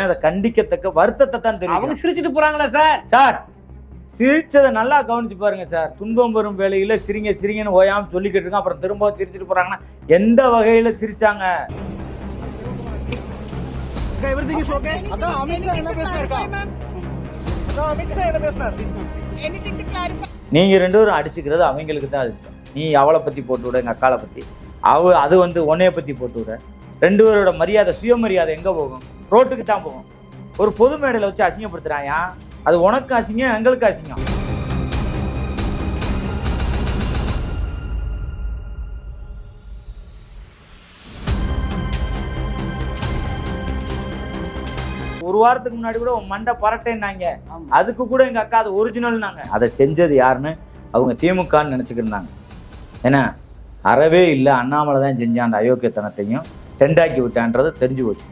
அதை கண்டிக்கத்தக்க வருத்தத்தை தான் அவங்க தெரியும் சிரிச்சிட்டு போறாங்களா சார். சார் சிரிச்சதை நல்லா கவனிச்சு பாருங்க சார். துன்பம் வரும் வேலையில சிரிங்க சிரிங்கன்னு ஓயாம சொல்லிக்கிட்டு இருக்கான் அப்புறம் திரும்ப சிரிச்சிட்டு போறாங்கன்னா எந்த வகையில சிரிச்சாங்க? நீங்க ரெண்டு பேரும் அடிச்சுக்கிறது அவங்களுக்கு தான் அதிர்ஷ்டம் நீ அவளை பத்தி போட்டு விட எங்க அக்காளை பத்தி. அவ அது வந்து உன்னைய பத்தி போட்டு விட. ரெண்டு பேரோட மரியாதை சுயமரியாதை எங்க போகும்? ரோட்டுக்கு தான் போகும். ஒரு பொது மேடையில வச்சு அசிங்கப்படுத்துறாயா? அது உனக்கு அசிங்கம் எங்களுக்கு அசிங்கம். ஒரு வாரத்துக்கு முன்னாடி கூட மண்டை பரட்டேன்னாங்க. அதுக்கு கூட எங்க அக்கா அது ஒரிஜினல்னாங்க அதை செஞ்சது யாருன்னு அவங்க திமுகன்னு நினச்சிக்கிட்டு இருந்தாங்க. ஏன்னா அறவே இல்லை அண்ணாமலை தான் செஞ்சான் அந்த அயோக்கியத்தனத்தையும். டெண்டாக்கி விட்டான்றது தெரிஞ்சு போச்சு.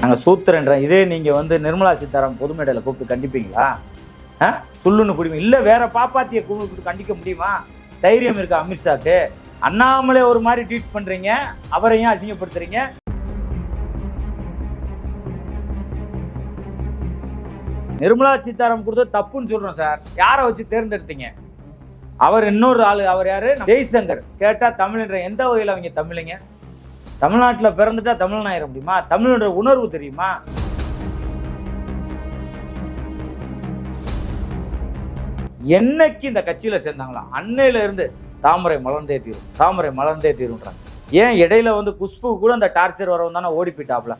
நாங்கள் சூத்திரன்றேன் இதே நீங்கள் வந்து நிர்மலா சீதாராமன் பொது மேடையில் கூப்பிட்டு கண்டிப்பீங்களா? ஆ? சொல்லுன்னு குடிமை இல்லை வேற பாப்பாத்தியை கூப்பிட்டு கண்டிக்க முடியுமா? தைரியம் இருக்கா அமித்ஷாக்கு அண்ணாமலை ஒரு மாதிரி ட்ரீட் பண்ணுறீங்க அவரையும் அசிங்கப்படுத்துறீங்க? நிர்மலா சீதாராமன் கொடுத்தது தப்புன்னு சொல்கிறோம் சார். யாரை வச்சு தேர்ந்தெடுத்தீங்க? அவர் இன்னொரு ஆளு அவர் யாரு? ஜெய்சங்கர். கேட்டா தமிழ்ன்ற எந்த வகையில் அவங்க தமிழுங்க? தமிழ்நாட்டில் பிறந்துட்டா தமிழன் ஆயிட முடியுமா? தமிழோட உணர்வு தெரியுமா? என்னைக்கு இந்த கட்சியில் சேர்ந்தாங்களா அன்னையில இருந்து தாமரை மலர்ந்தே தீரும். தாமரை மலர்ந்தே தீரும்ன்றாங்க. ஏன் இடையில வந்து குஷ்பு கூட அந்த டார்ச்சர் வரவன் தானே ஓடி போயிட்டாப்ல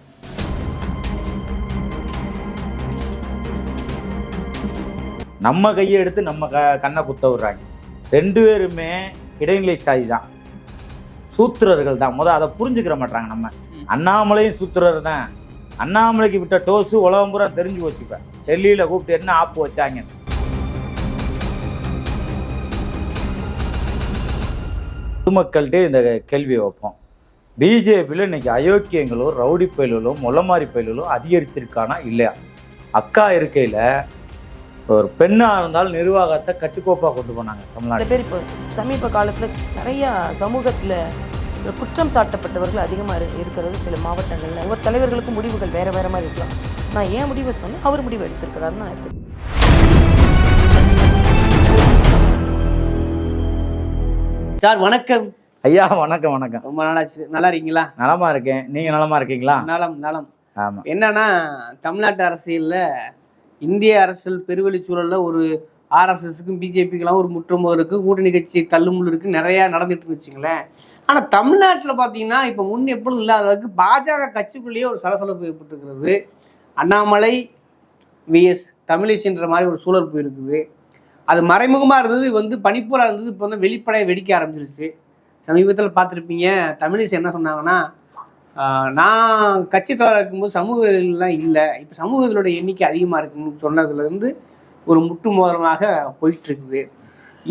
நம்ம கையை எடுத்து நம்ம க கண்ணை குத்த விடுறாங்க. ரெண்டு பேருமே இடைநிலை சாதி தான் சூத்திரர்கள் தான். முத அதை புரிஞ்சுக்கிற மாட்டாங்க நம்ம. அண்ணாமலையும் சூத்திரர் தான். அண்ணாமலைக்கு விட்ட டோஸு உலகம் பூரா தெரிஞ்சு வச்சுப்பேன் டெல்லியில் கூப்பிட்டு என்ன ஆப்பு வச்சாங்க பொதுமக்கள்கிட்ட இந்த கேள்வியை வைப்போம். பிஜேபியில் இன்னைக்கு அயோக்கியங்களும் ரவுடி பயல்களும் முள்ளமாரி பயல்களும் அதிகரிச்சிருக்கானா இல்லையா? அக்கா இருக்கையில் ஒரு பெண்ணாக இருந்தாலும் நிர்வாகத்தை கட்டுக்கோப்பாக கொண்டு போனாங்க தமிழ்நாடு. பேர் இப்போ சமீப காலத்தில் நிறைய சமூகத்தில் சில குற்றம் சாட்டப்பட்டவர்கள் அதிகமாக இருக்கிறது சில மாவட்டங்களில். ஒவ்வொரு தலைவர்களுக்கும் முடிவுகள் வேற வேற மாதிரி இருக்கலாம். நான் ஏன் முடிவை சொன்னேன்? அவர் முடிவு எடுத்திருக்கிறாருன்னு நான் எடுத்துக்கிறேன் சார் வணக்கம். ஐயா வணக்கம் வணக்கம். ரொம்ப நாளாச்சு. நல்லா இருக்கீங்களா? நலமா இருக்கேன். நீங்க நலமா இருக்கீங்களா? நலம் நலம். ஆமா. என்னன்னா தமிழ்நாட்டு அரசியல்ல இந்திய அரசியல் பெருவெளி சூழலில் ஒரு ஆர்எஸ்எஸ்க்கும் பிஜேபிக்கெல்லாம் ஒரு முற்றமோ இருக்குது கூட்டணி கட்சி தள்ளுமுள்ளு இருக்குது நிறையா நடந்துட்டு வச்சுங்களேன். ஆனால் தமிழ்நாட்டில் பார்த்தீங்கன்னா இப்போ முன் எப்பொழுதும் இல்லாத அளவுக்கு பாஜக கட்சிக்குள்ளேயே ஒரு சலசலப்பு ஏற்பட்டுருக்கிறது. அண்ணாமலை விஎஸ் தமிழிசைன்ற மாதிரி ஒரு சூழல் போயிருக்குது. அது மறைமுகமாக இருந்தது வந்து பனிப்போராக இருந்தது இப்போ வந்து வெளிப்படையாக வெடிக்க ஆரம்பிச்சிருச்சு. சமீபத்தில் பார்த்துருப்பீங்க தமிழிசை என்ன சொன்னாங்கன்னா நான் கட்சி தலைவராக இருக்கும்போது சமூகங்கள்லாம் இல்லை. இப்போ சமூகங்களோட எண்ணிக்கை அதிகமாக இருக்குன்னு சொன்னதுலேருந்து ஒரு முட்டு மோதலமாக போயிட்டுருக்குது.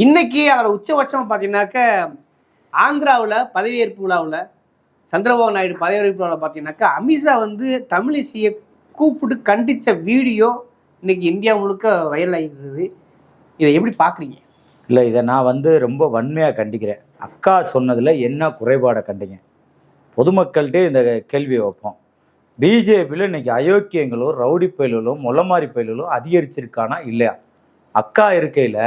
இன்றைக்கி அதில் உச்சபட்சம் பார்த்தீங்கன்னாக்க ஆந்திராவில் பதவியேற்பு விழாவில் சந்திரபாபு நாயுடு பதவியேற்பு விழாவில் பார்த்தீங்கன்னாக்கா அமித்ஷா வந்து தமிழிசையை கூப்பிட்டு கண்டித்த வீடியோ இன்றைக்கி இந்தியா முழுக்க வைரல் இதை எப்படி பார்க்குறீங்க? இல்லை இதை நான் வந்து ரொம்ப வன்மையாக கண்டிக்கிறேன். அக்கா சொன்னதில் என்ன குறைபாடை கண்டிங்க? பொதுமக்கள்கிட்டே இந்த கேள்வியை வைப்போம். பிஜேபியில் இன்னைக்கு அயோக்கியங்களும் ரவுடி பயல்களும் முள்ளமாரி பயிலும் அதிகரிச்சிருக்கானா இல்லையா? அக்கா இருக்கையில்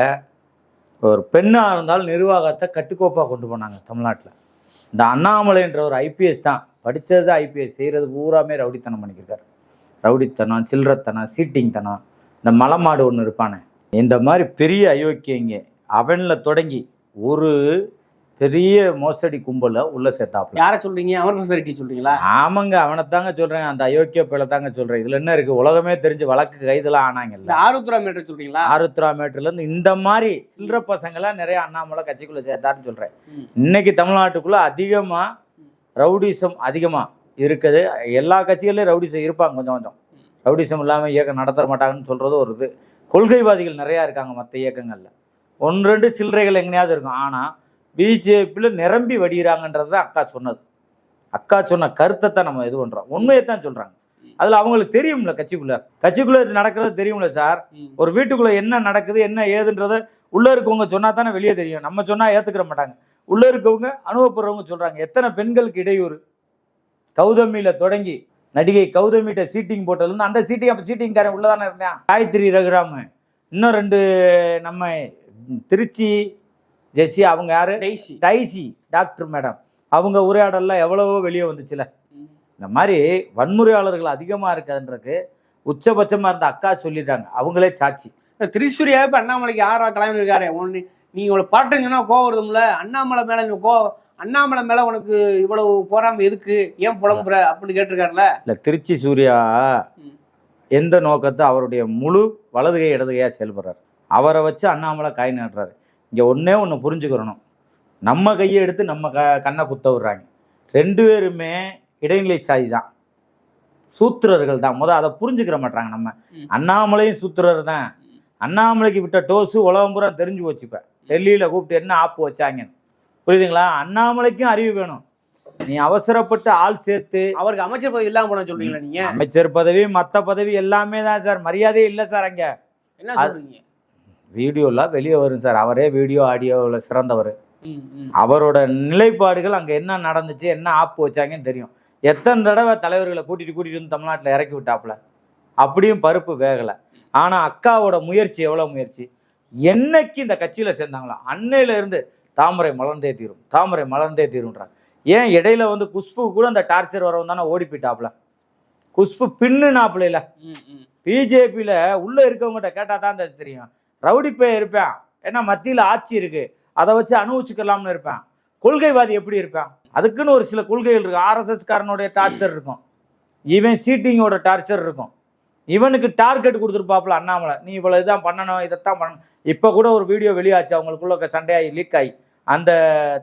ஒரு பெண்ணாக இருந்தாலும் நிர்வாகத்தை கட்டுக்கோப்பாக கொண்டு போனாங்க தமிழ்நாட்டில். இந்த அண்ணாமலைன்ற ஒரு ஐபிஎஸ் தான். படித்தது ஐபிஎஸ் செய்கிறது பூராமே ரவுடித்தனம் பண்ணிக்கிருக்காரு. ரவுடித்தனம் சில்லறத்தனம் சீட்டிங் தனம் இந்த மலைமாடு ஒன்று இருப்பானே. இந்த மாதிரி பெரிய அயோக்கியங்க அவனில் தொடங்கி ஒரு பெரிய மோசடி கும்பலை உள்ள சேர்த்தாப்புல. யாரை சொல்றீங்க? அமர் ரெட்டி சொல்றீங்களா? ஆமாங்க அவனை தாங்க சொல்றேன். அந்த அயோக்கிய பிள்ளை தாங்க சொல்றேன். இதுல என்ன இருக்கு? உலகமே தெரிஞ்சு வழக்கு கைதெல்லாம் இந்த ஆனாங்கல்ல ஆருத்ரா மேட்டர் சொல்றீங்களா? ஆருத்ரா மேட்டுல இருந்து இந்த மாதிரி சில்லற பசங்களாம் நிறைய அண்ணாமலை கட்சிக்குள்ள சேர்த்தாருன்னு சொல்றேன். இன்னைக்கு தமிழ்நாட்டுக்குள்ள அதிகமா ரவுடிசம் அதிகமா இருக்குது. எல்லா கட்சிகள்லயும் ரவுடிசம் இருப்பாங்க கொஞ்சம் கொஞ்சம். ரவுடிசம் இல்லாம இயக்கம் நடத்த மாட்டாங்கன்னு சொல்றது ஒரு இது. கொள்கைவாதிகள் நிறையா இருக்காங்க மற்ற இயக்கங்கள்ல. ஒன்று ரெண்டு சில்லறைகள் எங்கேயாவது இருக்கும். ஆனா பிஜேபியில் நிரம்பி வடிகிறாங்கன்றது தான் அக்கா சொன்னது. அக்கா சொன்ன கருத்தை தான் நம்ம இது பண்றோம். உண்மையை தான் சொல்றாங்க. அதுல அவங்களுக்கு தெரியும்ல கட்சிக்குள்ள. கட்சிக்குள்ள இது நடக்கிறது தெரியும்ல சார். ஒரு வீட்டுக்குள்ள என்ன நடக்குது என்ன ஏதுன்றத உள்ள இருக்கவங்க சொன்னா தானே வெளியே தெரியும். நம்ம சொன்னா ஏத்துக்கிற மாட்டாங்க. உள்ள இருக்கவங்க அனுபவப்படுறவங்க சொல்றாங்க. எத்தனை பெண்களுக்கு இடையூறு? கௌதமியில தொடங்கி நடிகை கௌதமிகிட்ட சீட்டிங் போட்டதுல அந்த சீட்டிங் அப்ப சீட்டிங்காரன் உள்ளதானே இருந்தான்? காயத்ரி ரகுராம் இன்னும் ரெண்டு நம்ம திருச்சி ஜெஸ்ஸி அவங்க யாரு? டைசி டைசி டாக்டர் மேடம். அவங்க உரையாடல்லாம் எவ்வளவோ வெளியே வந்துச்சுல. இந்த மாதிரி வன்முறையாளர்கள் அதிகமாக இருக்குன்றதுக்கு உச்சபட்சமாக இருந்த அக்கா சொல்லிட்டாங்க அவங்களே சாட்சி. திரிசூரியா இப்ப அண்ணாமலைக்கு ஆறா கிளம்பி இருக்காரு? உன்னை நீ இவ்வளவு பாட்டுன்னு சொன்னா கோவம் வருதும்ல? அண்ணாமலை மேல நீ கோ அண்ணாமலை மேல உனக்கு இவ்வளவு போறாம எதுக்கு? ஏன் புலம்புற? அப்படின்னு கேட்டிருக்காருல்ல இல்லை திருச்சி சூர்யா. எந்த நோக்கத்தை அவருடைய முழு வலதுகை இடதுகையாக செயல்படுறாரு? அவரை வச்சு அண்ணாமலை காய் நடுறாரு. இங்கே ஒன்றே ஒன்று புரிஞ்சுக்கிறணும். நம்ம கையை எடுத்து நம்ம க கண்ணை குத்த விடுறாங்க. ரெண்டு பேருமே இடைநிலை சாதி தான் சூத்திரர்கள் தான். முத அதை புரிஞ்சுக்கிற மாட்டாங்க நம்ம. அண்ணாமலையும் சூத்திரர் தான். அண்ணாமலைக்கு விட்ட டோஸு உலகம் பூரா தெரிஞ்சு வச்சுப்பேன் டெல்லியில் கூப்பிட்டு என்ன ஆப்பு வச்சாங்கன்னு. புரியுதுங்களா? அண்ணாமலைக்கும் அறிவு வேணும். நீ அவசரப்பட்டு ஆள் சேர்த்து அவருக்கு அமைச்சர் பதவி இல்லாம போன சொல்றீங்களா நீங்க? அமைச்சர் பதவி மற்ற பதவி எல்லாமே தான் சார். மரியாதையே இல்லை சார் அங்கே. என்ன சொல்றீங்க? வீடியோலாம் வெளியே வரும் சார். அவரே வீடியோ ஆடியோவில் சிறந்தவர். அவரோட நிலைப்பாடுகள் அங்கே என்ன நடந்துச்சு என்ன ஆப்பு வச்சாங்கன்னு தெரியும். எத்தனை தடவை தலைவர்களை கூட்டிட்டு கூட்டிட்டு வந்து தமிழ்நாட்டில் இறக்கி விட்டாப்புல? அப்படியும் பருப்பு வேகலை. ஆனால் அக்காவோட முயற்சி எவ்வளோ முயற்சி? என்னைக்கு இந்த கட்சியில் சேர்ந்தாங்களோ அன்னையில இருந்து தாமரை மலர்ந்தே தீரும். தாமரை மலர்ந்தே தீரும்ன்றாங்க. ஏன் இடையில வந்து குஷ்பு கூட அந்த டார்ச்சர் வரவன் தானே ஓடி போயிட்டாப்புல குஷ்பு ம், ம். பிஜேபியில் உள்ளே இருக்கவங்ககிட்ட கேட்டால் தான் தெரியும். ரவுடி பே இருப்பேன். ஏன்னா மத்தியில் ஆட்சி இருக்கு. அதை வச்சு அனுபவிச்சுக்கலாம்னு இருப்பேன். கொள்கைவாதி எப்படி இருப்பேன்? அதுக்குன்னு ஒரு சில கொள்கைகள் இருக்கு. ஆர்எஸ்எஸ் காரனுடைய டார்ச்சர் இருக்கும். இவன் சீட்டிங்கோட டார்ச்சர் இருக்கும். இவனுக்கு டார்கெட் கொடுத்துருப்பாப்புல அண்ணாமலை. நீ இவ்வளோ இதான் பண்ணணும் இதைத்தான் பண்ணணும். இப்போ கூட ஒரு வீடியோ வெளியாச்சு. அவங்களுக்குள்ள சண்டையாகி லீக் ஆகி. அந்த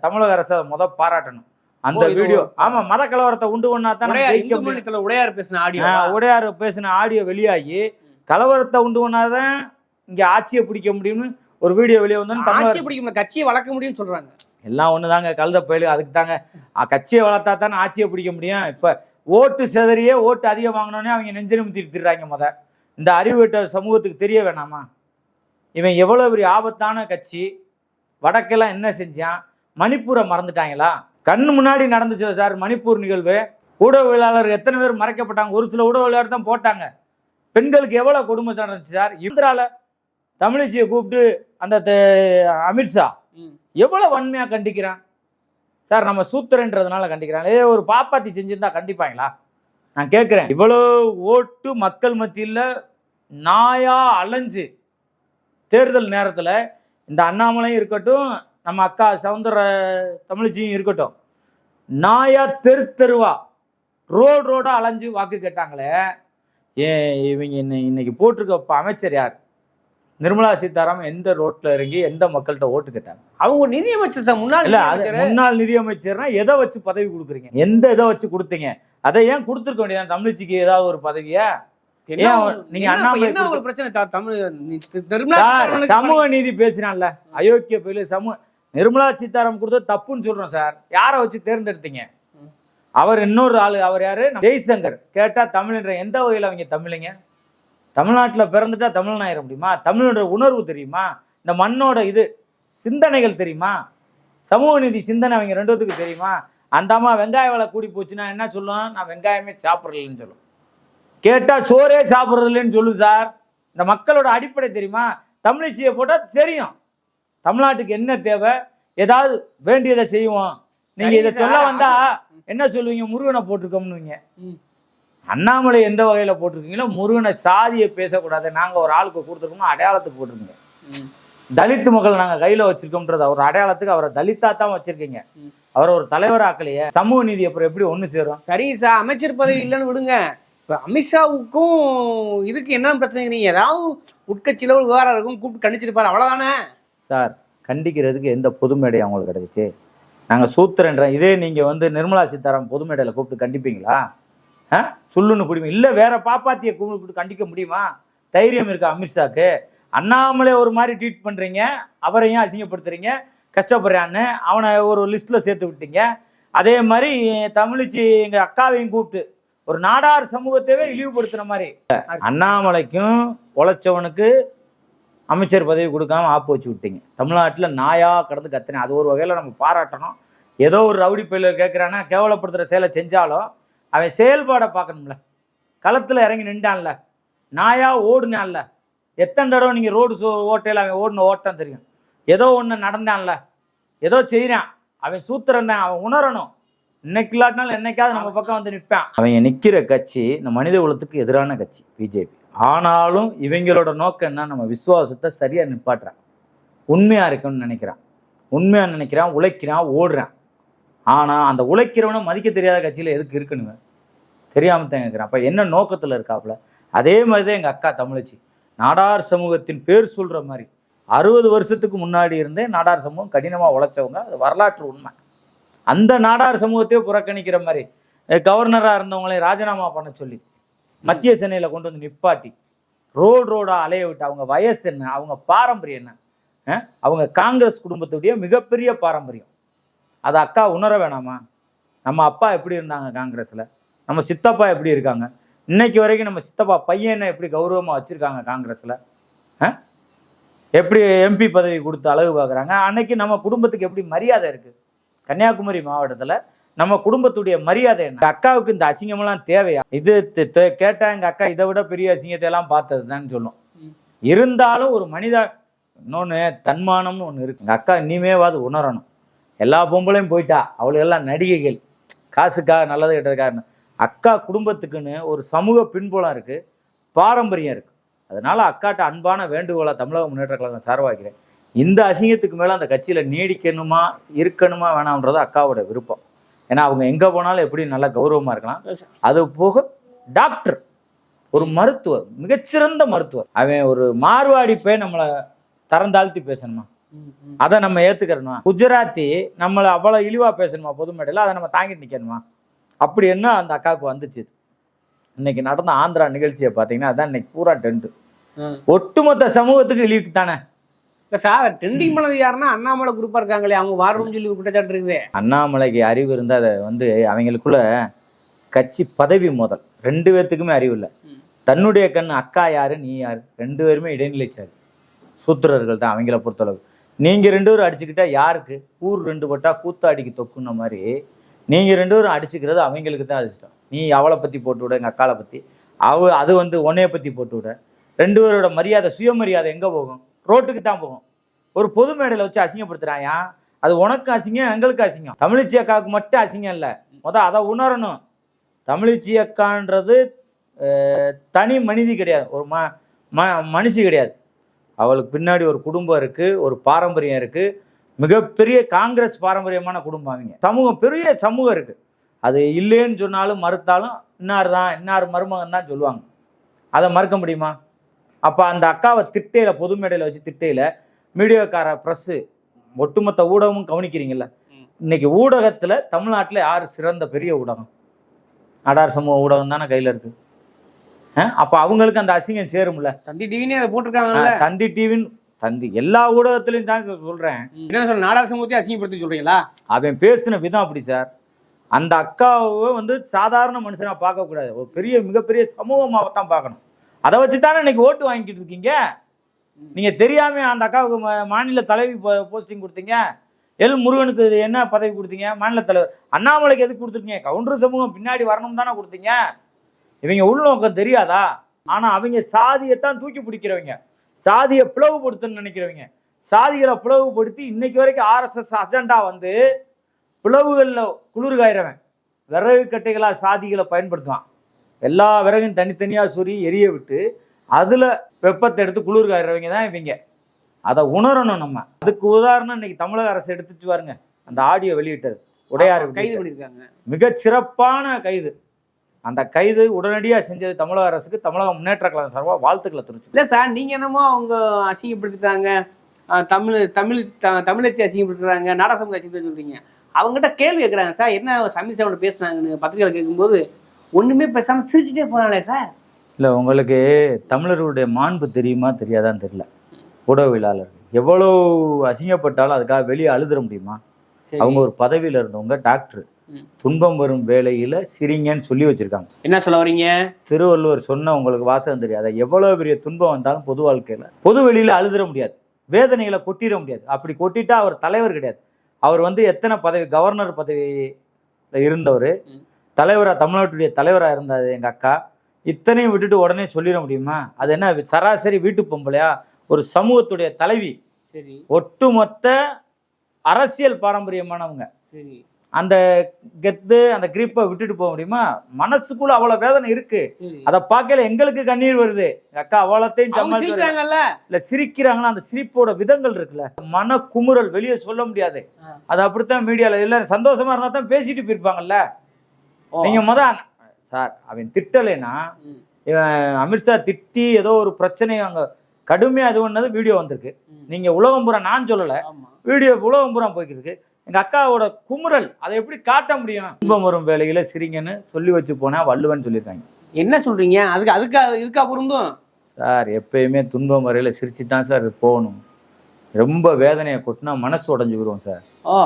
தமிழக அரசை முத பாராட்டணும். அந்த வீடியோ ஆமா மத கலவரத்தை உண்டு பண்ணா தான் உடையார் பேசின ஆடியோ உடையார் பேசின ஆடியோ வெளியாகி கலவரத்தை உண்டு பண்ணாதான் இங்க ஆட்சியை பிடிக்க முடியும்னு ஒரு வீடியோ வெளியே வந்தோன்னு ஆட்சியை தமிழர் பிடிக்கும் கட்சியை வளர்க்க முடியும்னு சொல்றாங்க. எல்லாம் ஒன்று தாங்க கழுத பயிலு அதுக்கு தாங்க. கட்சியை வளர்த்தா தானே ஆட்சியை பிடிக்க முடியும். இப்போ ஓட்டு செதறியே ஓட்டு அதிகம் வாங்கினோடனே அவங்க நெஞ்சு நிமித்தி திடுறாங்க முத. இந்த அறிவுட்ட சமூகத்துக்கு தெரிய வேணாமா? இவன் எவ்வளோ பெரிய ஆபத்தான கட்சி. வடக்கெல்லாம் என்ன செஞ்சான்? மணிப்பூரை மறந்துட்டாங்களா? கண்ணு முன்னாடி நடந்துச்சு சார் மணிப்பூர் நிகழ்வு. ஊடகவியலாளர் எத்தனை பேர் மறைக்கப்பட்டாங்க? ஒரு சில ஊடகவியலாளர் தான் போட்டாங்க. பெண்களுக்கு எவ்வளோ கொடுமை நடந்துச்சு சார்? இந்திரால தமிழிசையை கூப்பிட்டு அந்த அமித்ஷா. எவ்வளோ வன்மையாக கண்டிக்கிறான்? சார் நம்ம சூத்திரன்றதுனால கண்டிக்கிறாங்க ஏ ஒரு பாப்பாத்தி செஞ்சிருந்தா கண்டிப்பாங்களா? நான் கேட்குறேன் இவ்வளோ ஓட்டு மக்கள் மத்தியில் நாயா அலைஞ்சு தேர்தல் நேரத்தில் இந்த அண்ணாமலையும் இருக்கட்டும் நம்ம அக்கா சவுந்தர தமிழிச்சியும் இருக்கட்டும் நாயா தெரு தெருவா ரோடு ரோடா அலைஞ்சு வாக்கு கேட்டாங்களே ஏன் இவங்க இன்னை இன்னைக்கு போட்டிருக்க அமைச்சர் யார்? நிர்மலா சீதாராமன் எந்த ரோட்ல இறங்கி எந்த மக்கள்கிட்ட ஓட்டு கேட்டாங்க? அவங்க நிதியமைச்சர் சார் முன்னாள் இல்ல முன்னாள் நிதியமைச்சர்னா எதை வச்சு பதவி கொடுக்குறீங்க? எந்த இதை வச்சு கொடுத்தீங்க? அதை ஏன் கொடுத்துருக்க வேண்டியது தமிழ்ச்சிக்கு ஏதாவது ஒரு பதவியா? சமூக நீதி பேசினான்ல. அயோக்கிய பயில சமூக நிர்மலா சீதாராமன் கொடுத்தது தப்புன்னு சொல்றோம் சார். யாரை வச்சு தேர்ந்தெடுத்தீங்க. அவர் இன்னொரு ஆளு அவர் யாரு? ஜெய்சங்கர். கேட்டா தமிழ்ன்ற எந்த வகையில் அவங்க தமிழிங்க? தமிழ்நாட்டில் பிறந்துட்டா தமிழன் ஆயிட முடியுமா? தமிழோட உணர்வு தெரியுமா? இந்த மண்ணோட இது சிந்தனைகள் தெரியுமா? சமூக நீதி சிந்தனை அவங்க ரெண்டுத்துக்கு தெரியுமா? அந்த அம்மா வெங்காய விலை கூடி போச்சுன்னா என்ன சொல்லும் நான் வெங்காயமே சாப்பிட்றதில்லன்னு சொல்லும் கேட்டால் சோறே சாப்பிட்றதில்லன்னு சொல்லும் சார். இந்த மக்களோட அடிப்படை தெரியுமா? தமிழிசையை போட்டால் தெரியும். தமிழ்நாட்டுக்கு என்ன தேவை? ஏதாவது வேண்டியதை செய்வோம். நீங்க சரி இதை. சொல்ல வந்தா என்ன சொல்லுவீங்க? முருகனை போட்டிருக்கோம்னுவீங்க. அண்ணாமலை எந்த வகையில போட்டிருக்கீங்களோ முருகனை சாதியை பேசக்கூடாது. நாங்க ஒரு ஆளுக்கு கொடுத்துருக்கோம் அடையாளத்துக்கு போட்டிருக்கீங்க ம். தலித் மக்கள் நாங்க கையில வச்சிருக்கோம்ன்றது அவர் அடையாளத்துக்கு அவரை தலித்தா தான் வச்சிருக்கீங்க. அவரை ஒரு தலைவராக்கலையே. சமூக நீதி அப்புறம் எப்படி ஒண்ணு சேரும்? சரி சார் அமைச்சர் பதவி இல்லைன்னு விடுங்க. இப்ப அமித்ஷாவுக்கும் இதுக்கு என்ன பிரச்சனைங்கிறீங்க ஏதாவது உட்கட்சியில ஒரு விவகாரம் இருக்கும் கூப்பிட்டு கண்டிச்சிருப்பாரு. அவ்வளவுதானே? சார் கண்டிக்கிறதுக்கு எந்த பொது மேடை அவங்களுக்கு கிடைச்சிச்சு. நாங்கள் சூத்திரன்ற இதே நீங்கள் வந்து நிர்மலா சீதாராமன் பொது மேடையில் கூப்பிட்டு கண்டிப்பீங்களா? ஆ? சொல்லுன்னு குடிமை இல்லை வேற பாப்பாத்தியை கூப்பிட்டு கண்டிக்க முடியுமா? தைரியம் இருக்கா அமித்ஷாக்கு அண்ணாமலை ஒரு மாதிரி ட்ரீட் பண்ணுறீங்க அவரையும் அசிங்கப்படுத்துறீங்க? கஷ்டப்படுறான்னு அவனை ஒரு லிஸ்ட்டில் சேர்த்து விட்டீங்க. அதே மாதிரி தமிழிச்சி எங்கள் அக்காவையும் கூப்பிட்டு ஒரு நாடார் சமூகத்தையே இழிவுபடுத்துன மாதிரி. அண்ணாமலைக்கும் உழைச்சவனுக்கு அமைச்சர் பதவி கொடுக்காம ஆப்பு வச்சு விட்டீங்க. தமிழ்நாட்டில் நாயா கடந்து கத்துனேன். அது ஒரு வகையில் நம்ம பாராட்டணும். ஏதோ ஒரு ரவுடி பயிலர் கேட்குறான்னா கேவலப்படுத்துகிற செயலை செஞ்சாலும் அவன் செயல்பாடை பார்க்கணும்ல. களத்தில் இறங்கி நின்றான்ல. நாயா ஓடுனான்ல. எத்தனை தடவை நீங்கள் ரோடு சோ ஓட்டையில் அவன் ஓடின ஓட்டம் தெரியும். ஏதோ ஒன்று நடந்தான்ல. ஏதோ செய்கிறான் அவன் சூத்திரம் தான் அவன் உணரணும். இன்னைக்கு இல்லாட்டினாலும் என்னைக்காவது நம்ம பக்கம் வந்து நிற்பான். அவன் நிற்கிற கட்சி இந்த மனித குலத்துக்கு எதிரான கட்சி பிஜேபி. ஆனாலும் இவங்களோட நோக்கம் என்ன? நம்ம விசுவாசத்தை சரியாக நிப்பாட்டுறான். உண்மையாக இருக்குன்னு நினைக்கிறான். உண்மையாக நினைக்கிறான் உழைக்கிறான் ஓடுறான். ஆனால் அந்த உழைக்கிறவனை மதிக்க தெரியாத கட்சியில் எதுக்கு இருக்குனுங்க தெரியாமல் தான் கேட்குறேன் அப்போ என்ன நோக்கத்தில் இருக்காப்புல? அதே மாதிரி தான் எங்கள் அக்கா தமிழச்சி. நாடார் சமூகத்தின் பேர் சொல்கிற மாதிரி அறுபது வருஷத்துக்கு முன்னாடி இருந்தே நாடார் சமூகம் கடினமாக உழைச்சவங்க. அது வரலாற்று உண்மை. அந்த நாடார் சமூகத்தையே புறக்கணிக்கிற மாதிரி கவர்னராக இருந்தவங்களையும் ராஜினாமா பண்ண சொல்லி மத்திய சென்னையில் கொண்டு வந்து நிப்பாட்டி ரோடு ரோடாக அலைய விட்டு அவங்க வயசு என்ன? அவங்க பாரம்பரியம் என்ன? அவங்க காங்கிரஸ் குடும்பத்துடைய மிகப்பெரிய பாரம்பரியம். அதை அக்கா உணர வேணாமா? நம்ம அப்பா எப்படி இருந்தாங்க காங்கிரஸில்? நம்ம சித்தப்பா எப்படி இருக்காங்க? இன்னைக்கு வரைக்கும் நம்ம சித்தப்பா பையனை எப்படி கௌரவமாக வச்சுருக்காங்க காங்கிரஸில்? எப்படி எம்பி பதவி கொடுத்து அழகு பார்க்குறாங்க? அன்னைக்கு நம்ம குடும்பத்துக்கு எப்படி மரியாதை இருக்குது கன்னியாகுமரி மாவட்டத்தில் நம்ம குடும்பத்துடைய மரியாதை என்ன? அக்காவுக்கு இந்த அசிங்கமெல்லாம் தேவையா? இது தெ- தெ- கேட்டா எங்கள் அக்கா இதை விட பெரிய அசிங்கத்தை எல்லாம் பார்த்தது தான் சொல்லும். இருந்தாலும் ஒரு மனித இன்னொன்று தன்மானம்னு ஒன்று இருக்கு. எங்கள் அக்கா இனிமேவாது உணரணும். எல்லா பொம்பளையும் போயிட்டா. அவளுக்கெல்லாம் நடிகைகள். காசுக்காக நல்லது கெட்டதுக்காக அக்கா குடும்பத்துக்குன்னு ஒரு சமூக பின்புலம் இருக்குது பாரம்பரியம் இருக்குது அதனால அக்காட்ட அன்பான வேண்டுகோளை தமிழக முன்னேற்ற கழகம் சார்பாகிறேன் இந்த அசிங்கத்துக்கு மேலே அந்த கட்சியில் நீடிக்கணுமா இருக்கணுமா வேணாம்ன்றது அக்காவோட விருப்பம். ஏன்னா அவங்க எங்கே போனாலும் எப்படி நல்லா கௌரவமாக இருக்கலாம். அது போக டாக்டர் ஒரு மருத்துவர் மிகச்சிறந்த மருத்துவர். அவன் ஒரு மார்வாடி போய் நம்மளை தரந்தாழ்த்தி பேசணுமா. அதை நம்ம ஏற்றுக்கிறணுமா குஜராத்தி நம்மளை அவ்வளோ இழிவாக பேசணுமா பொது மேடையில்? அதை நம்ம தாங்கிட்டு நிற்கணுமா அப்படி என்ன அந்த அக்காவுக்கு வந்துச்சு. இன்னைக்கு நடந்த ஆந்திரா நிகழ்ச்சியை பார்த்தீங்கன்னா அதான் இன்னைக்கு பூரா டென்ட்டு ம். ஒட்டுமொத்த சமூகத்துக்கு இழிவுக்கு தானே? இல்ல சார் ட்ரெண்டிங் பண்ணது யாருன்னா அண்ணாமலை குரூப்பா இருக்காங்களே அவங்க வாரணும்னு சொல்லி குற்றச்சாட்டு இருக்குது. அண்ணாமலைக்கு அறிவு இருந்தால் அதை வந்து அவங்களுக்குள்ள கட்சி பதவி மோதல். ரெண்டு பேர்த்துக்குமே அறிவு இல்லை. தன்னுடைய கண் அக்கா யாரு நீ யாரு? ரெண்டு பேருமே இடைநிலைச்சாரு சூத்திரர்கள் தான் அவங்கள பொறுத்தளவு. நீங்கள் ரெண்டு பேரும் அடிச்சுக்கிட்டா யாருக்கு? ஊர் ரெண்டு பட்டா கூத்தாடிக்கு தொக்குன மாதிரி. நீங்கள் ரெண்டு பேரும் அடிச்சுக்கிறது அவங்களுக்கு தான் அதிர்ஷ்டம் நீ அவளை பற்றி போட்டு விட எங்கள் அக்காளை பற்றி அவ அது வந்து உன்னைய பற்றி போட்டு விட. ரெண்டு பேரோட மரியாதை சுயமரியாதை எங்கே போகும்? ரோட்டுக்கு தான் போகும். ஒரு பொது மேடையில் வச்சு அசிங்கப்படுத்துகிறாயா அது உனக்கு அசிங்கம் எங்களுக்கு அசிங்கம். தமிழிச்சி அக்காவுக்கு மட்டும் அசிங்கம் இல்லை. மொதல் அதை உணரணும். தமிழிச்சி அக்கான்றது தனி மனிதி கிடையாது. ஒரு ம ம மனுஷி கிடையாது. அவளுக்கு பின்னாடி ஒரு குடும்பம் இருக்குது ஒரு பாரம்பரியம் இருக்குது மிகப்பெரிய காங்கிரஸ் பாரம்பரியமான குடும்பம் அவங்க. சமூகம் பெரிய சமூகம் இருக்குது அது இல்லைன்னு சொன்னாலும் மறுத்தாலும் இன்னார் தான் இன்னார் மருமகன் தான் சொல்லுவாங்க. அதை மறுக்க முடியுமா? அப்போ அந்த அக்காவை திட்டையில் பொது மேடையில் வச்சு திட்டையில் மீடியாக்கார ப்ரெஸ்ஸு ஒட்டுமொத்த ஊடகமும் கவனிக்கிறீங்கல்ல. இன்னைக்கு ஊடகத்தில் தமிழ்நாட்டில் யார் சிறந்த பெரிய ஊடகம்? நாடார் சமூக ஊடகம் தானே கையில் இருக்கு. அப்போ அவங்களுக்கு அந்த அசிங்கம் சேரும்ல. தந்தி டிவினே அதை போட்டிருக்காங்கல்ல. ஆ, தந்தி டிவின்னு தந்தி எல்லா ஊடகத்துலையும் தான் சொல்கிறேன் என்ன சொல்ற நாடார் சமூகத்தை அசிங்கப்படுத்தி சொல்றீங்களா? அவன் பேசின விதம் அப்படி சார். அந்த அக்காவை வந்து சாதாரண மனுஷனா பார்க்கக்கூடாது ஒரு பெரிய மிகப்பெரிய சமூகமாக தான் பார்க்கணும். அதை வச்சு தானே இன்னைக்கு ஓட்டு வாங்கிட்டு இருக்கீங்க? நீங்க தெரியாம அந்த அக்காவுக்கு மாநில தலைவி போஸ்டிங் கொடுத்தீங்க. எல் முருகனுக்கு என்ன பதவி கொடுத்தீங்க? மாநில தலைவர். அண்ணாமலைக்கு எதுக்கு கொடுத்துருக்கீங்க? கவுண்டர் சமூகம் பின்னாடி வரணும் தானே கொடுத்தீங்க. இவங்க உள்நோக்கம் தெரியாதா? ஆனா அவங்க சாதியைத்தான் தூக்கி பிடிக்கிறவங்க. சாதியை பிளவுபடுத்தணும்னு நினைக்கிறவங்க. சாதிகளை பிளவுபடுத்தி இன்னைக்கு வரைக்கும் ஆர்எஸ்எஸ் அஜெண்டா வந்து பிளவுகளில் குளிர் காயிறவன் விறகு கட்டைகளா சாதிகளை பயன்படுத்துவான். எல்லா விறகையும் தனித்தனியாக சொறி எரிய விட்டு அதில் வெப்பத்தை எடுத்து குளிர் காயிறவங்க தான் இவங்க. அதை உணரணும் நம்ம. அதுக்கு உதாரணம் இன்னைக்கு தமிழக அரசு எடுத்துச்சு பாருங்க. அந்த ஆடியோ வெளியிட்டது. உடையார் கைது வெளியிட்டது. பண்ணிருக்காங்க மிகச் சிறப்பான கைது. அந்த கைது உடனடியாக செஞ்சது தமிழக அரசுக்கு தமிழக முன்னேற்ற கழகம் சார்பாக வாழ்த்துக்களை தெரிவிச்சு இல்ல சார் நீங்க என்னமோ அவங்க அசிங்கப்படுத்திட்டாங்க. தமிழ் தமிழ் த- தமிழச்சி அசிங்கப்படுத்துறாங்க நாடக சமூக அசிங்கப்படுத்த சொல்றீங்க. அவங்ககிட்ட கேள்வி கேட்குறாங்க சார் என்ன சமீசாவோட பேசுனாங்கன்னு பத்திரிகையில் கேட்கும்போது ஒண்ணுமே பேசாம சிரிச்சுட்டே போனாலே சார். இல்லை உங்களுக்கு தமிழர்களுடைய மாண்பு தெரியுமா தெரியாதான்னு தெரியல. ஊடகவியலாளர் எவ்வளோ அசிங்கப்பட்டாலும் அதுக்காக வெளியே அழுதுற முடியுமா? சரி. அவங்க ஒரு பதவியில் இருந்தவங்க டாக்டர். துன்பம் வரும் வேளையில சிரிங்கன்னு சொல்லி வச்சிருக்காங்க. என்ன சொல்ல வரீங்க? திருவள்ளுவர் சொன்ன உங்களுக்கு வாசகம் தெரியாது. எவ்வளவு பெரிய துன்பம் வந்தாலும் பொது வாழ்க்கையில. பொது வெளியில அழுதுற முடியாது. வேதனைகளை கொட்டிட முடியாது. அப்படி கொட்டிட்டா அவர் தலைவர் கிடையாது. அவர் வந்து எத்தனை பதவி கவர்னர் பதவியில் இருந்தவர். தலைவரா தமிழ்நாட்டுடைய தலைவரா இருந்தாரு எங்க அக்கா. இத்தனையும் விட்டுட்டு உடனே சொல்லிட முடியுமா? அது என்ன சராசரி வீட்டு பொம்பளையா? ஒரு சமூகத்துடைய தலைவி. சரி. ஒட்டுமொத்த அரசியல் பாரம்பரியமானவங்க. சரி. அந்த கெத்து அந்த கிரிப்பை விட்டுட்டு போக முடியுமா? மனசுக்குள்ள அவ்வளவு வேதனை இருக்கு. அதை பார்க்கல எங்களுக்கு கண்ணீர் வருது. அக்கா அவ்வளோத்தையும் இல்ல சிரிக்கிறாங்கன்னா அந்த சிரிப்போட விதங்கள் இருக்குல்ல. மன குமுறல் வெளியே சொல்ல முடியாது. அது அப்படித்தான் மீடியால இல்ல சந்தோஷமா இருந்தா தான் பேசிட்டு போயிருப்பாங்கல்ல. நீங்க முத சார் அவன் திட்டலைன்னா. இவன் அமித்ஷா திட்டி ஏதோ ஒரு பிரச்சனை அங்க கடுமையா இது பண்ணது வீடியோ வந்திருக்கு. ம். நீங்க உலகம் பூரா நான் சொல்லல. வீடியோ உலகம் பூரா போய்க்கிட்டு இருக்கு எங்க அக்காவோட குமுறல் அதை எப்படி காட்ட முடியும்? துன்பம் வரும் வேலையில சிரிங்கன்னு சொல்லி வச்சு போனா வள்ளுவன் சொல்லியிருக்காங்க. என்ன சொல்றீங்க? அதுக்கு அதுக்கா இதுக்கா பொருந்தும்? சார் எப்பயுமே துன்பம் வரையில சிரிச்சு தான் சார் போகணும். ரொம்ப வேதனையை கொட்டினா மனசு உடஞ்சு விடுவோம் சார். ஓ.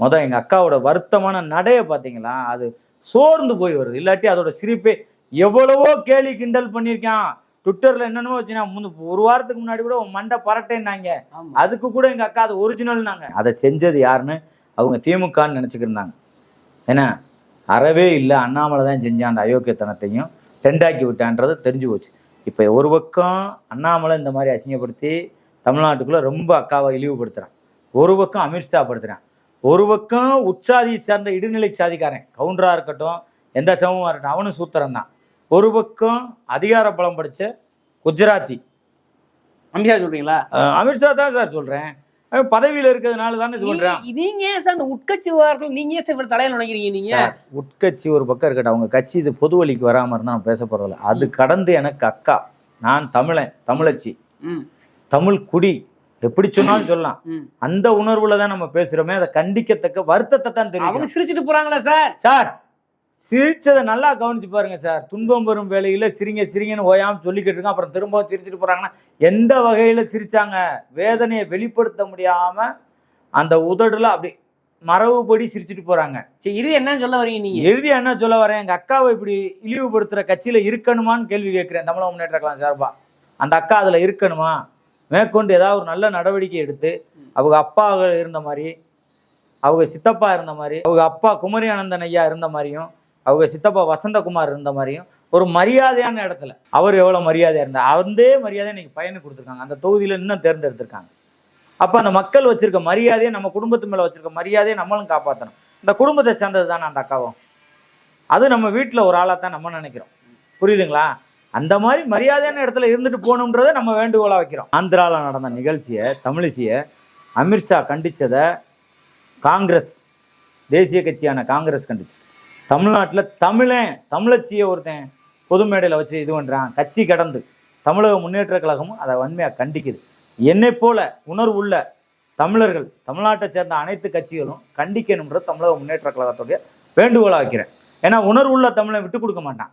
மொதல் எங்கள் அக்காவோட வருத்தமான நடையை பார்த்தீங்களா? அது சோர்ந்து போய் வருது. இல்லாட்டி அதோட சிரிப்பே எவ்வளவோ கேலி கிண்டல் பண்ணியிருக்கான். ட்விட்டரில் என்னென்னமோ வச்சுனா முந்து ஒரு வாரத்துக்கு முன்னாடி கூட மண்டை பரட்டேன்னாங்க. அதுக்கு கூட எங்கள் அக்கா அது ஒரிஜினல்னாங்க அதை செஞ்சது யாருன்னு அவங்க திமுகன்னு நினச்சிக்கிருந்தாங்க ஏன்னா அறவே இல்லை அண்ணாமலை தான் செஞ்சான் அந்த அயோக்கியத்தனத்தையும் டெண்டாக்கி விட்டான்றது தெரிஞ்சு போச்சு. இப்போ ஒரு பக்கம் அண்ணாமலை இந்த மாதிரி அசிங்கப்படுத்தி தமிழ்நாட்டுக்குள்ளே ரொம்ப அக்காவை இழிவுபடுத்துகிறான் ஒரு பக்கம் அமித்ஷா படுத்துகிறான் ஒரு பக்கம் உற்சாதி சார்ந்த இடைநிலை சாதிக்காரன். கவுண்டராக இருக்கட்டும் எந்த சமூகமாக இருக்கட்டும் அவனும் சூத்திரம் தான். ஒரு பக்கம் அதிகார பலம் படித்த குஜராத்தி. அமித்ஷா சொல்றீங்களா? அஹ் அமித்ஷா தான் சார் சொல்கிறேன் பதவியில் இருக்கிறதுனால தானே இது பண்ணுறான் நீ- நீங்க ஏன் சார் அந்த உட்கட்சி விவகாரத்தில் நீங்க ஏன் சார் இவர் தலையில நினைக்கிறீங்க நீங்க? உட்கட்சி ஒரு பக்கம் இருக்கட்டும். அவங்க கட்சி இது பொது வழிக்கு வராமல் இருந்தால் நான் பேச போகிறதில்ல அது கடந்து எனக்கு அக்கா. நான் தமிழன் தமிழச்சி. தமிழ் குடி. எப்படி சொன்னாலும் சொல்லலாம். அந்த உணர்வுல தான் நம்ம பேசுறோமே. அதை கண்டிக்கத்தக்க வருத்தத்தை தான் அவங்க தெரியும் சிரிச்சிட்டு போறாங்களா சார். சார் சிரிச்சதை நல்லா கவனிச்சு பாருங்க சார். துன்பம் வரும் வேலையில சிரிங்க சிரிங்கன்னு ஓயாம சொல்லிக்கிட்டு இருக்காங்க. அப்புறம் திரும்ப சிரிச்சிட்டு போறாங்கன்னா எந்த வகையில சிரிச்சாங்க? வேதனையை வெளிப்படுத்த முடியாம அந்த உதடுல அப்படி மரபுபடி சிரிச்சிட்டு போறாங்க. சரி இது என்ன சொல்ல வரீங்க நீங்க? எழுதி என்ன சொல்ல வரேன்? எங்க அக்காவை இப்படி இழிவுபடுத்துற கட்சியில இருக்கணுமான்னு கேள்வி கேட்கிறேன். தமிழக முன்னேற்ற கழகம் சார்பா. அந்த அக்கா அதுல இருக்கணுமா? மேற்கொண்டு ஏதாவது ஒரு நல்ல நடவடிக்கை எடுத்து அவங்க அப்பா இருந்த மாதிரி அவங்க சித்தப்பா இருந்த மாதிரி அவங்க அப்பா குமரி ஆனந்தன் ஐயா இருந்த மாதிரியும் அவங்க சித்தப்பா வசந்தகுமார் இருந்த மாதிரியும் ஒரு மரியாதையான இடத்துல அவர் எவ்வளோ மரியாதையாக இருந்தார் அதே மரியாதை இன்னைக்கு பையனுக்கு கொடுத்துருக்காங்க. அந்த தொகுதியில் இன்னும் தேர்ந்தெடுத்திருக்காங்க. அப்போ அந்த மக்கள் வச்சிருக்க மரியாதையை நம்ம குடும்பத்து மேலே வச்சிருக்க மரியாதையை நம்மளும் காப்பாற்றணும் இந்த குடும்பத்தை சேர்ந்தது தானே அந்த அக்காவும்? அது நம்ம வீட்டில் ஒரு ஆளாக தான் நம்ம நினைக்கிறோம். புரியுதுங்களா? அந்த மாதிரி மரியாதையான இடத்துல இருந்துட்டு போகணுன்றதை நம்ம வேண்டுகோளாக வைக்கிறோம். ஆந்திராவில் நடந்த நிகழ்ச்சியை தமிழிசையை அமித்ஷா கண்டித்ததை காங்கிரஸ் தேசிய கட்சியான காங்கிரஸ் கண்டிச்சு. தமிழ்நாட்டில் தமிழன் தமிழச்சியை ஒருத்தன் பொது மேடையில் வச்சு இது பண்ணுறான் கட்சி கடந்து தமிழக முன்னேற்ற கழகமும் அதை வன்மையாக கண்டிக்குது. என்னை போல உணர்வுள்ள தமிழர்கள் தமிழ்நாட்டை சேர்ந்த அனைத்து கட்சிகளும் கண்டிக்கணுன்ற தமிழக முன்னேற்ற கழகத்துடைய வேண்டுகோளாக வைக்கிறேன். ஏன்னா உணர்வுள்ள தமிழை விட்டு கொடுக்க மாட்டான்.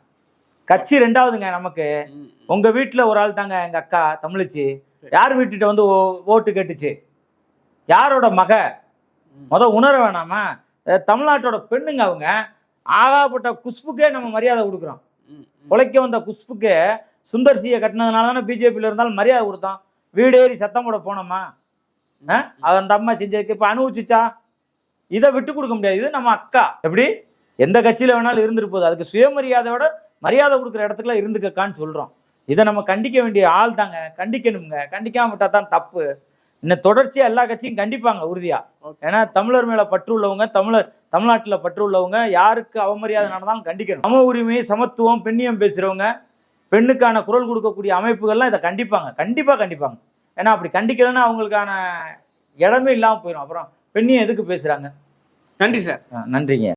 கட்சி ரெண்டாவதுங்க நமக்கு. உங்கள் உங்க ஒரு ஆள் தாங்க எங்க அக்கா தமிழிச்சு. யார் வீட்டுட்ட வந்து ஓ- ஓட்டு கேட்டுச்சு? யாரோட மக? முத உணர வேணாமா? தமிழ்நாட்டோட பெண்ணுங்க அவங்க. ஆகாப்பட்ட குஷ்புக்கே நம்ம மரியாதை கொடுக்குறோம். உழைக்க வந்த குஷ்புக்கு சுந்தர் சியை கட்டினதுனால தானே பிஜேபியில் இருந்தாலும் மரியாதை கொடுத்தோம் வீடு ஏறி சத்தம் போட போனோமா? அந்த அம்மா செஞ்சதுக்கு இப்போ அனுபவிச்சுச்சா? இதை விட்டு கொடுக்க முடியாது. இது நம்ம அக்கா. எப்படி? எந்த கட்சியில் வேணாலும் இருந்துட்டு போகுது. அதுக்கு சுயமரியாதையோட மரியாதை கொடுக்குற இடத்துக்குலாம் இருந்துக்கக்கான்னு சொல்கிறோம் இதை நம்ம கண்டிக்க வேண்டிய ஆள் தாங்க. கண்டிக்கணுங்க கண்டிக்காம விட்டா தான் தப்பு. இன்னும் தொடர்ச்சியாக எல்லா கட்சியும் கண்டிப்பாங்க உறுதியா. ஏன்னா தமிழர் மேலே பற்று உள்ளவங்க தமிழர் தமிழ்நாட்டில் பற்று உள்ளவங்க யாருக்கு அவமரியாதை நடந்தாலும் கண்டிக்கணும். சம உரிமை சமத்துவம் பெண்ணியம் பேசுகிறவங்க பெண்ணுக்கான குரல் கொடுக்கக்கூடிய அமைப்புகள்லாம் இதை கண்டிப்பாங்க. கண்டிப்பாக கண்டிப்பாங்க. ஏன்னா அப்படி கண்டிக்கலைன்னா அவங்களுக்கான இடமே இல்லாமல் போயிடும் அப்புறம் பெண்ணியம் எதுக்கு பேசுகிறாங்க நன்றி சார். நன்றிங்க.